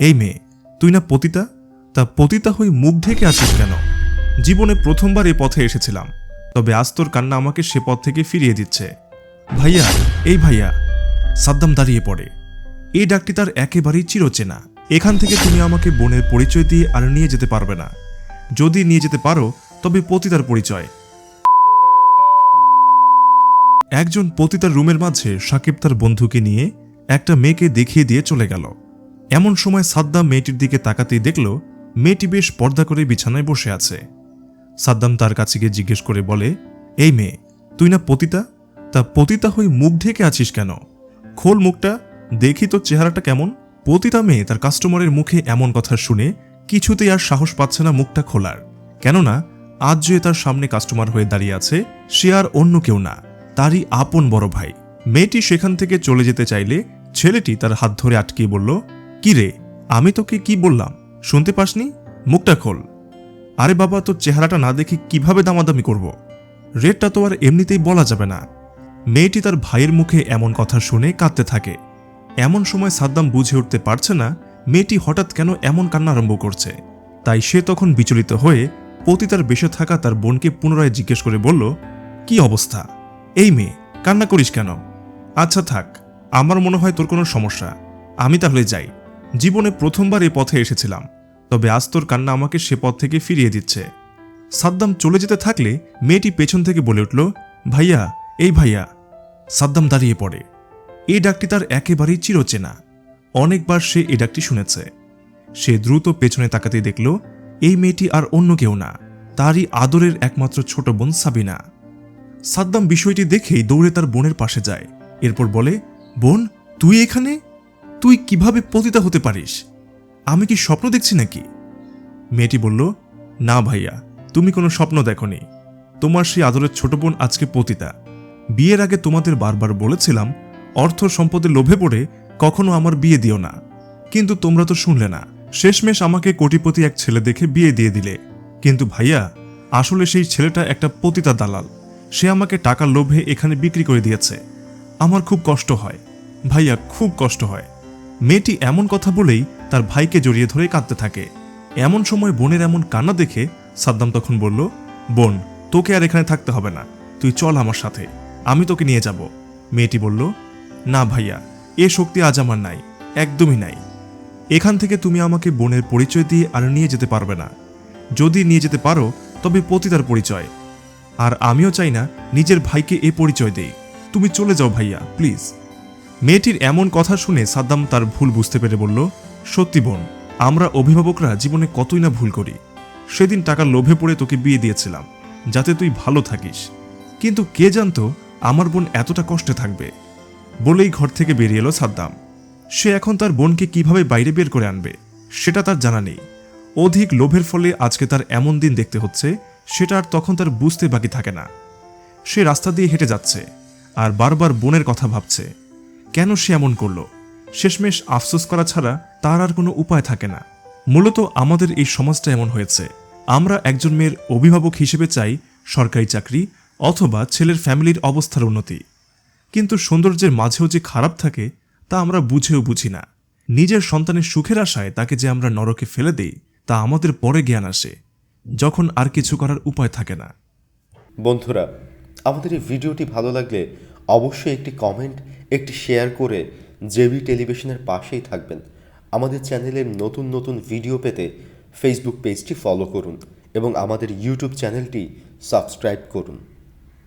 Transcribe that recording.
এই মেয়ে, তুই না পতিতা? তা পতিতা হয়ে মুখ ঢেকে আছিস কেন? জীবনে প্রথমবার এ পথে এসেছিলাম, তবে আজ তোর কান্না আমাকে সে পথ থেকে ফিরিয়ে দিচ্ছে। ভাইয়া, এই ভাইয়া, সাদ্দাম দাঁড়িয়ে পড়ে। এই ডাকটি তার একেবারেই চিরচেনা। এখান থেকে তুমি আমাকে বোনের পরিচয় দিয়ে আর নিয়ে যেতে পারবে না। যদি নিয়ে যেতে পারো, তবে পতিতার পরিচয়। একজন পতিতার রুমের মাঝে সাকিব তার বন্ধুকে নিয়ে একটা মেয়েকে দেখিয়ে দিয়ে চলে গেল। এমন সময় সাদ্দাম মেয়েটির দিকে তাকাতেই দেখল, মেয়েটি বেশ পর্দা করে বিছানায় বসে আছে। সাদ্দাম তার কাছে গিয়ে জিজ্ঞেস করে বলে, এই মেয়ে, তুই না পতিতা? তা পতিতা হয়ে মুখ ঢেকে আছিস কেন? খোল মুখটা, দেখি তোর চেহারাটা কেমন। পতিতা মেয়ে, তার কাস্টমারের মুখে এমন কথা শুনে কিছুতেই আর সাহস পাচ্ছে না মুখটা খোলার। কেননা, আজ যে তার সামনে কাস্টমার হয়ে দাঁড়িয়ে আছে, সে আর অন্য কেউ না, তারই আপন বড় ভাই। মেয়েটি সেখান থেকে চলে যেতে চাইলে ছেলেটি তার হাত ধরে আটকিয়ে বলল কি রে? আমি তোকে কি বললাম? শুনতে পাসনি? মুখটা খোল। আরে বাবা, তোর চেহারাটা না দেখে কীভাবে দামাদামি করব? রেটটা তো আর এমনিতেই বলা যাবে না। মেয়েটি তার ভাইয়ের মুখে এমন কথা শুনে কাঁদতে থাকে। এমন সময় সাদ্দাম বুঝে উঠতে পারছে না, মেয়েটি হঠাৎ কেন এমন কান্না আরম্ভ করছে। তাই সে তখন বিচলিত হয়ে পতিতার বেশে থাকা তার বোনকে পুনরায় জিজ্ঞেস করে বলল, কি অবস্থা? এই মেয়ে, কান্না করিস কেন? আচ্ছা থাক, আমার মনে হয় তোর কোনো সমস্যা। আমি তাহলে যাই। জীবনে প্রথমবার এ পথে এসেছিলাম, তবে আস্তর কান্না আমাকে সে পথ থেকে ফিরিয়ে দিচ্ছে। সাদ্দাম চলে যেতে থাকলে মেয়েটি পেছন থেকে বলে উঠল, ভাইয়া, এই ভাইয়া। সাদ্দাম দাঁড়িয়ে পড়ে। এই ডাকটি তার একেবারেই চিরচেনা। অনেকবার সে এ ডাকটি শুনেছে। সে দ্রুত পেছনে তাকাতে দেখল, এই মেয়েটি আর অন্য কেউ না, তারই আদরের একমাত্র ছোট বোন সাবিনা। সাদ্দাম বিষয়টি দেখেই দৌড়ে তার বোনের পাশে যায়। এরপর বলে, বোন, তুই এখানে? তুই কীভাবে পতিতা হতে পারিস? আমি কি স্বপ্ন দেখছি নাকি? মেয়েটি বলল, না ভাইয়া, তুমি কোনো স্বপ্ন দেখনি। তোমার সেই আদরের ছোট বোন আজকে পতিতা। বিয়ের আগে তোমাদের বারবার বলেছিলাম, অর্থ সম্পদের লোভে পড়ে কখনো আমার বিয়ে দিও না। কিন্তু তোমরা তো শুনলে না, শেষমেশ আমাকে কোটিপতি এক ছেলে দেখে বিয়ে দিয়ে দিলে। কিন্তু ভাইয়া, আসলে সেই ছেলেটা একটা পতিতা দালাল। সে আমাকে টাকার লোভে এখানে বিক্রি করে দিয়েছে। আমার খুব কষ্ট হয়। ভাইয়া, খুব কষ্ট হয়। মেয়েটি এমন কথা বলেই তার ভাইকে জড়িয়ে ধরে কাঁদতে থাকে। এমন সময় বোনের এমন কান্না দেখে সাদ্দাম তখন বলল, বোন, তোকে আর এখানে থাকতে হবে না। তুই চল আমার সাথে। আমি তোকে নিয়ে যাব। মেয়েটি বলল, না ভাইয়া, এ শক্তি আজ আমার নাই, একদমই নাই। এখান থেকে তুমি আমাকে বোনের পরিচয় দিয়ে আর নিয়ে যেতে পারবে না। যদি নিয়ে যেতে পারো, তবে পতিতার পরিচয়। আর আমিও চাই না নিজের ভাইকে এ পরিচয় দেই। তুমি চলে যাও ভাইয়া, প্লিজ। মেয়েটির এমন কথা শুনে সাদ্দাম তার ভুল বুঝতে পেরে বলল, সত্যি বোন, আমরা অভিভাবকরা জীবনে কতই না ভুল করি। সেদিন টাকার লোভে পড়ে তোকে বিয়ে দিয়েছিলাম, যাতে তুই ভালো থাকিস। কিন্তু কে জানতো আমার বোন এতটা কষ্টে থাকবে? বলেই ঘর থেকে বেরিয়ে এলো সাদ্দাম। সে এখন তার বোনকে কীভাবে বাইরে বের করে আনবে, সেটা তার জানা নেই। অধিক লোভের ফলে আজকে তার এমন দিন দেখতে হচ্ছে, সেটা আর তখন তার বুঝতে বাকি থাকে না। সে রাস্তা দিয়ে হেঁটে যাচ্ছে, আর বারবার বোনের কথা ভাবছে। কেন সে এমন করল? শেষমেশ আফসোস করা ছাড়া তার আর কোনো উপায় থাকে না। মূলত আমাদের এই সমাজটা এমন হয়েছে। আমরা একজন মেয়ের অভিভাবক হিসেবে চাই সরকারি চাকরি অথবা ছেলের ফ্যামিলির অবস্থার উন্নতি। কিন্তু সৌন্দর্যের মাঝেও যে খারাপ থাকে, তা আমরা বুঝেও বুঝি না। নিজের সন্তানের সুখের আশায় তাকে যে আমরা নরকে ফেলে দেই, তা আমাদের পরে জ্ঞান আসে, যখন আর কিছু করার উপায় থাকে না। বন্ধুরা, আমাদের এই ভিডিওটি ভালো লাগলে অবশ্যই একটি কমেন্ট একটি শেয়ার করে জেবি টেলিভিশনের পাশেই থাকবেন। আমাদের চ্যানেলের নতুন নতুন ভিডিও পেতে ফেসবুক পেজটি ফলো করুন এবং আমাদের ইউটিউব চ্যানেলটি সাবস্ক্রাইব করুন।